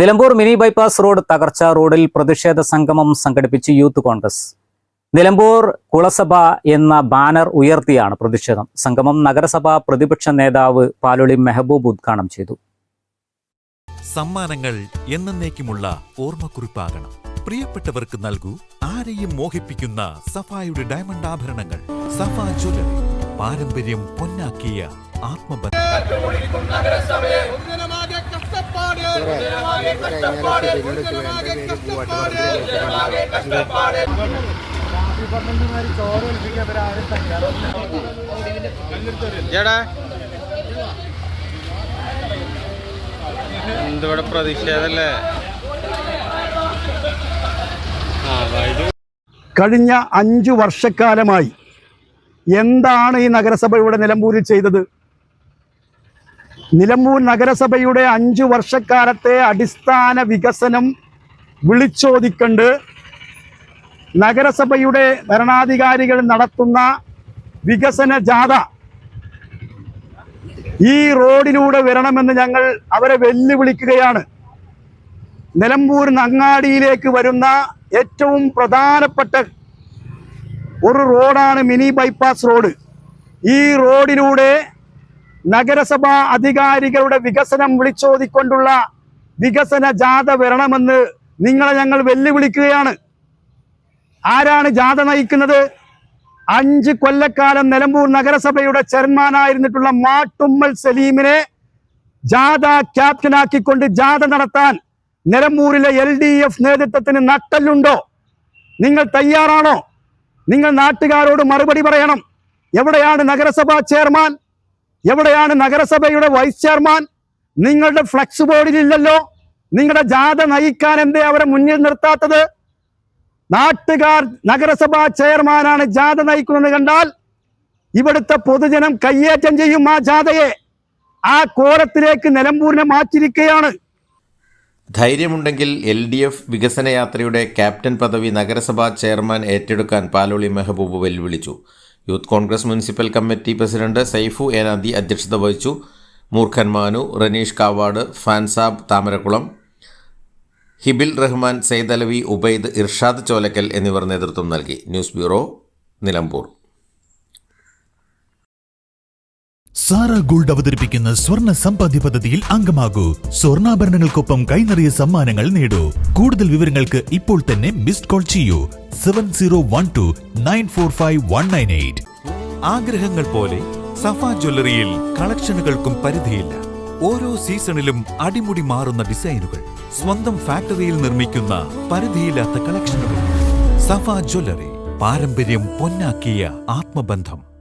Nilambur mini bypass road തകർച്ച റോഡിൽ പ്രതിഷേധ സംഗമം സംഘടിപ്പിച്ച് യൂത്ത് കോൺഗ്രസ്. നിലമ്പൂർ കുളസഭ എന്ന ബാനർ ഉയർത്തിയാണ് പ്രതിഷേധം. സംഗമം നഗരസഭ പ്രതിപക്ഷ നേതാവ് പാലൊളി മെഹബൂബ് ഉദ്ഘാടനം ചെയ്തു. സമ്മാനങ്ങൾ എന്നേക്കുമുള്ള ഓർമ്മക്കുറിപ്പാകണം. പ്രിയപ്പെട്ടവർക്ക് നൽകൂ ആരെയും മോഹിപ്പിക്കുന്ന സഫായുടെ ഡയമണ്ട് ആഭരണങ്ങൾ. സഫ ജ്വല്ലറി പാരമ്പര്യം പൊന്നാക്കിയ ആത്മബന്ധം. ചേടാ എന്തിവിടെ പ്രതിഷേധല്ലേ കഴിഞ്ഞ അഞ്ചു വർഷക്കാലമായി എന്താണ് ഈ നഗരസഭയുടെ ഇവിടെ നിലമ്പൂരിൽ ചെയ്തത്? നിലമ്പൂർ നഗരസഭയുടെ അഞ്ചു വർഷക്കാലത്തെ അടിസ്ഥാന വികസനം വിളിച്ചോദിക്കണ്ട് നഗരസഭയുടെ ഭരണാധികാരികൾ നടത്തുന്ന വികസന ജാഥ ഈ റോഡിലൂടെ വരണമെന്ന് ഞങ്ങൾ അവരെ വെല്ലുവിളിക്കുകയാണ്. നിലമ്പൂർ നങ്ങാടിയിലേക്ക് വരുന്ന ഏറ്റവും പ്രധാനപ്പെട്ട ഒരു റോഡാണ് മിനി ബൈപ്പാസ് റോഡ്. ഈ റോഡിലൂടെ നഗരസഭാ അധികാരികളുടെ വികസനം വിളിച്ചോതിക്കൊണ്ടുള്ള വികസന ജാഥ വരണമെന്ന് നിങ്ങളെ ഞങ്ങൾ വെല്ലുവിളിക്കുകയാണ്. ആരാണ് ജാഥ നയിക്കുന്നത്? അഞ്ച് കൊല്ലക്കാലം നിലമ്പൂർ നഗരസഭയുടെ ചെയർമാനായിരുന്നിട്ടുള്ള മാട്ടുമ്മൽ സലീമിനെ ജാഥ ക്യാപ്റ്റനാക്കിക്കൊണ്ട് ജാഥ നടത്താൻ നിലമ്പൂരിലെ എൽ ഡി എഫ് നേതൃത്വത്തിന് നട്ടല്ലുണ്ടോ നിങ്ങൾ തയ്യാറാണോ? നിങ്ങൾ നാട്ടുകാരോട് മറുപടി പറയണം. എവിടെയാണ് നഗരസഭാ ചെയർമാൻ? എവിടെയാണ് നഗരസഭയുടെ വൈസ് ചെയർമാൻ? നിങ്ങളുടെ ഫ്ലക്സ് ബോർഡിലില്ലല്ലോ നിങ്ങളുടെ ജാഥ നയിക്കാൻ എന്തേ അവരെ മുന്നിൽ നിർത്താത്തത്? നാട്ടുകാർ നഗരസഭാ ചെയർമാനാണ് ജാഥ നയിക്കുന്നത് കണ്ടാൽ ഇവിടുത്തെ പൊതുജനം കയ്യേറ്റം ചെയ്യും ആ ജാഥയെ. ആ കോലത്തിലേക്ക് നിലമ്പൂരിനെ മാറ്റിയിരിക്കുകയാണ്. ധൈര്യമുണ്ടെങ്കിൽ എൽ ഡി എഫ് വികസന യാത്രയുടെ ക്യാപ്റ്റൻ പദവി നഗരസഭാ ചെയർമാൻ ഏറ്റെടുക്കാൻ പാലോളി മെഹബൂബ് വെല്ലുവിളിച്ചു. Youth Congress municipal committee president Saifu Enadi അധ്യക്ഷത വഹിച്ചു. മൂർഖൻ മാനു റനീഷ് കാവാട് ഫാൻസാബ് താമരക്കുളം ഹിബിൽ റഹ്മാൻ സെയ്ദലവി ഉബൈദ് ഇർഷാദ് ചോലക്കൽ എന്നിവർ നേതൃത്വം നൽകി. News bureau Nilambur. Sara Gold അവതരിപ്പിക്കുന്ന സ്വർണ സമ്പാദ്യ പദ്ധതിയിൽ അംഗമാകൂ. സ്വർണാഭരണങ്ങൾക്കൊപ്പം കൈനിറിയ സമ്മാനങ്ങൾ നേടൂ. കൂടുതൽ വിവരങ്ങൾക്ക് ഇപ്പോൾ തന്നെ മിസ്ഡ് കോൾ ചെയ്യൂ. Seven zero one two nine four five one nine eight. ആഗ്രഹങ്ങൾ പോലെ സഫ ജ്വല്ലറിയിൽ കളക്ഷനുകൾക്കും പരിധിയില്ല. ഓരോ സീസണിലും അടിമുടി മാറുന്ന ഡിസൈനുകൾ സ്വന്തം ഫാക്ടറിയിൽ നിർമ്മിക്കുന്ന പരിധിയില്ലാത്ത കളക്ഷനുകൾ. സഫ ജ്വല്ലറി പാരമ്പര്യം പൊന്നാക്കിയ ആത്മബന്ധം.